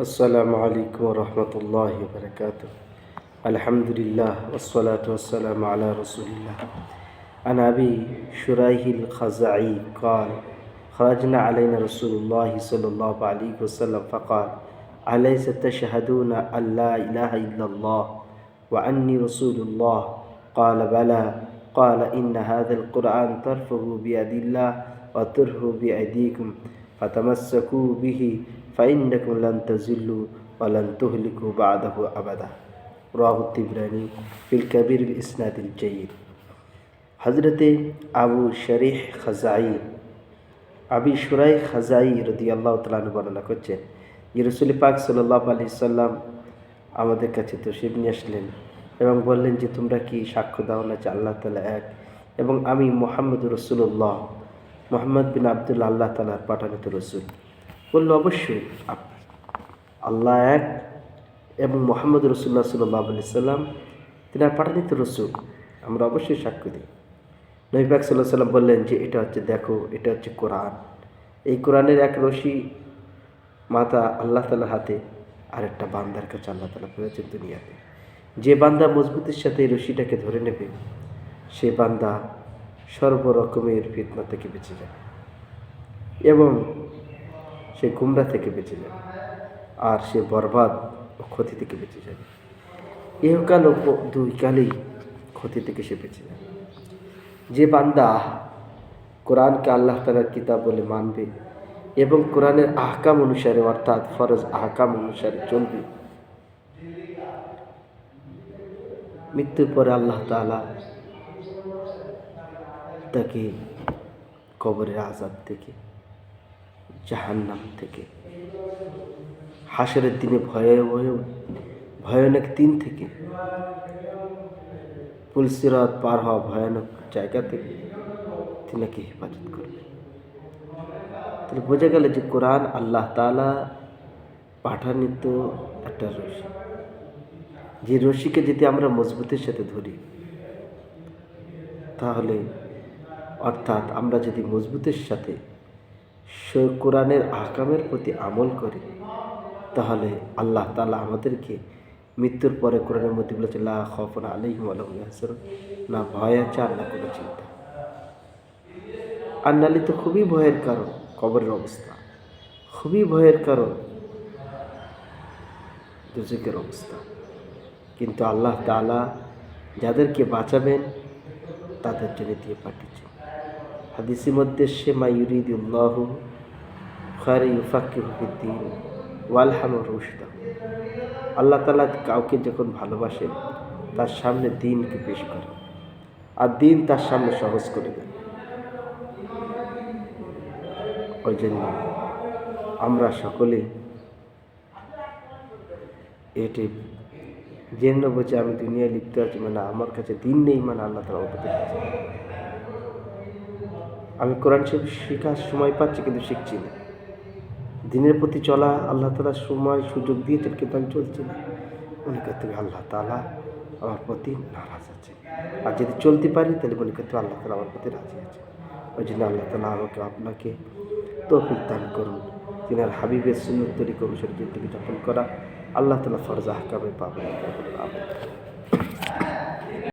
السلام عليكم ورحمة الله وبركاته الحمد لله والصلاة والسلام على رسول الله عن أبي شريح الخزاعي قال خرجنا علينا رسول الله صلى الله عليه وسلم فقال أليس تشهدون أن لا إله إلا الله وأني رسول الله قال بلى قال إن هذا القرآن طرفه بيد الله وطرفه بأيديكم فتمسكوا به ফাইন্নাকুম লান তাজিল্লু আবাদা রাহু তিবরানি ফিল কবির ইসনাদিল জয়ীর হজরতে আবু শরিহ খাজাই আবি সুরাই খাজাই রদি আল্লাহ তালু বর্ণনা করছেন ইরসুল পাক সাল্লাহ আলি সাল্লাম আমাদের কাছে তসিব নিয়ে আসলেন এবং বললেন যে, তোমরা কি সাক্ষ্য দাও না যে আল্লাহ তালা এক? এবং আমি মোহাম্মদ রসুল্লাহ মোহাম্মদ বিন আবদুল্লা আল্লাহ তালার পাঠানিত রসুল। বলল, অবশ্যই। আল্লাহ এক এবং মোহাম্মদ রসুল্লাহ সাল্লাহ আলি সাল্লাম তিনি আর পাঠানিত রসুল। আমরা অবশ্যই সাক্ষ্য দিই। নবী পাক সাল্লাহ সাল্লাম বললেন যে, এটা হচ্ছে, দেখো, এটা হচ্ছে কোরআন। এই কোরআনের এক রশি মাতা আল্লাহ তালার হাতে আর একটা বান্দার কাছে আল্লাহ তালা পেয়েছেন দুনিয়াতে। যে বান্দা মজবুতির সাথে এই রশিটাকে ধরে নেবে, সে বান্দা সর্বরকমের ফিতনা থেকে বেঁচে যাবে। এবং সে গুমরা থেকে বেঁচে যাবে আর সে বরবাদ ও ক্ষতি থেকে বেঁচে যাবে। ইহকাল ও দুই কালেই ক্ষতি থেকে সে বেঁচে যাবে। যে বান্দা কোরআনকে আল্লাহ তালার কিতাব বলে মানবে এবং কোরআনের আহকাম অনুসারে, অর্থাৎ ফরজ আহকাম অনুসারে চলবে, মৃত্যুর পরে আল্লাহ তালা তাকে কবরের আজাদ থেকে জাহান্নাম থেকে। হাসরের দিনে ভয়ে ভয়ে ভয়ানক দিন থেকে। পুলসিরাত পার হওয়া ভয়ানক জায়গা থেকে তিনাকে হেফাজত করবে তাহলে বোঝা গেল যে কোরআন আল্লাহ তালা পাঠানিত একটা রশি। যে রশিকে যদি আমরা মজবুতের সাথে ধরি, তাহলে অর্থাৎ আমরা যদি মজবুতের সাথে কোরআনের আহকামের প্রতি আমল করি, তাহলে আল্লাহ তালা আমাদেরকে মৃত্যুর পরে কোরআনের মধ্যে বলেছে, লা খফন আলাইহিম আলম না ভয় আছে না কোনো চিন্তা। আর নালি তো খুবই ভয়ের কারণ কবরের অবস্থা। খুবই ভয়ের কারণ দুজকের অবস্থা। কিন্তু আল্লাহ তালা যাদেরকে বাঁচাবেন, তাদের জন্য দিয়ে পাঠিয়েছেন। হাদিসের মধ্যে সে মায়ুরিদ উল্লাহ খারি ইউফাকিদ্দিন ওয়ালহাম রুশদা। আল্লাহ তালা কাউকে যখন ভালোবাসেন, তার সামনে দিনকে পেশ করে আর দিন তার সামনে সহজ করে দেন। ওই জন্য আমরা সকলে এটি জেনে যে আমি দুনিয়ায় লিপ্ত আছি মানে আমার কাছে দিন নেই মানে আল্লাহ তালা আছে আমি কোরআন শরীফ শেখার সময় পাচ্ছি কিন্তু শিখছি না। দিনের প্রতি চলা আল্লাহ তালা সময় সুযোগ দিয়েছেন কিন্তু আমি চলছি না। মনে করতে হবে আল্লাহ তালা আমার প্রতি নারাজ আছে। আর যদি চলতে পারি তাহলে মনে করতে হবে আল্লাহ তালা আমার প্রতি রাজি আছে। ওই জন্য আল্লাহ তালা আমাকে আপনাকে তৌফিক দান করুন। তিনি আর হাবিবের সুন্নত তরিক অনুসারে জিন্দগি যাপন করা। আল্লাহ তালা ফরজা হাকামে পাবেন